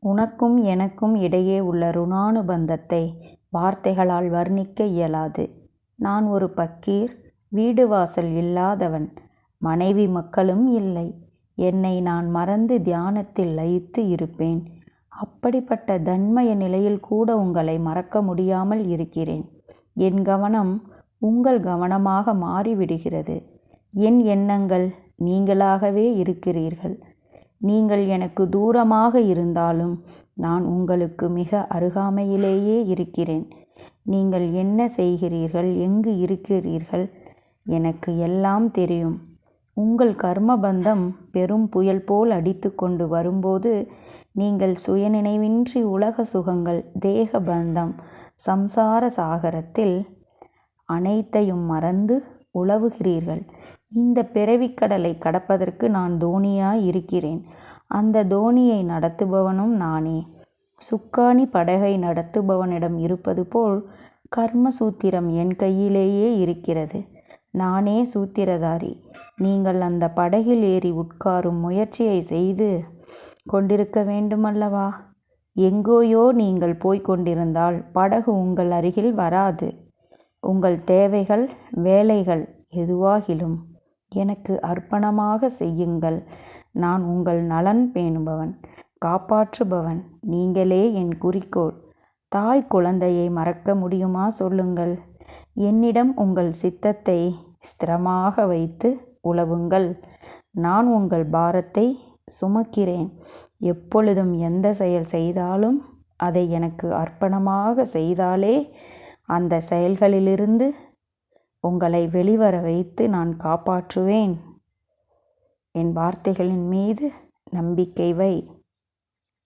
உனக்கும் எனக்கும் இடையே உள்ள ருணானுபந்தத்தை வார்த்தைகளால் வர்ணிக்க இயலாது. நான் ஒரு பக்கீர். வீடு வாசல் இல்லாதவன். மனைவி மக்களும் இல்லை. என்னை நான் மறந்து தியானத்தில் லயித்து இருப்பேன். அப்படிப்பட்ட தன்மய நிலையில் கூட உங்களை மறக்க முடியாமல் இருக்கிறேன். என் கவனம் உங்கள் கவனமாக மாறிவிடுகிறது. என் எண்ணங்கள் நீங்களாகவே இருக்கிறீர்கள். நீங்கள் எனக்கு தூரமாக இருந்தாலும் நான் உங்களுக்கு மிக அருகாமையிலேயே இருக்கிறேன். நீங்கள் என்ன செய்கிறீர்கள் எங்கு இருக்கிறீர்கள் எனக்கு எல்லாம் தெரியும். உங்கள் கர்மபந்தம் பெரும் புயல் போல் அடித்து கொண்டு வரும்போது நீங்கள் சுயநினைவின்றி உலக சுகங்கள் தேக பந்தம் சம்சார சாகரத்தில் அனைத்தையும் மறந்து உழவுகிறீர்கள் இந்த பிறவிக்கடலை கடப்பதற்கு நான் தோணியாய் இருக்கிறேன். அந்த தோணியை நடத்துபவனும் நானே. சுக்கானி படகை நடத்துபவனிடம் இருப்பது போல் கர்ம சூத்திரம் என் கையிலேயே இருக்கிறது. நானே சூத்திரதாரி. நீங்கள் அந்த படகில் ஏறி உட்காரும் முயற்சியை செய்து கொண்டிருக்க வேண்டுமல்லவா? எங்கோயோ நீங்கள் போய்க் கொண்டிருந்தால் படகு உங்கள் அருகில் வராது. உங்கள் தேவைகள் வேலைகள் எதுவாகிலும் எனக்கு அர்ப்பணமாக செய்யுங்கள். நான் உங்கள் நலன் பேணுபவன். காப்பாற்றுபவன். நீங்களே என் குறிக்கோள். தாய் குழந்தையை மறக்க முடியுமா சொல்லுங்கள். என்னிடம் உங்கள் சித்தத்தை ஸ்திரமாக வைத்து உலவுங்கள். நான் உங்கள் பாரத்தை சுமக்கிறேன். எப்பொழுதும் எந்த செயல் செய்தாலும் அதை எனக்கு அர்ப்பணமாக செய்தாலே அந்த செயல்களிலிருந்து உங்களை வெளிவர வைத்து நான் காப்பாற்றுவேன். என் வார்த்தைகளின் மீது நம்பிக்கை வை.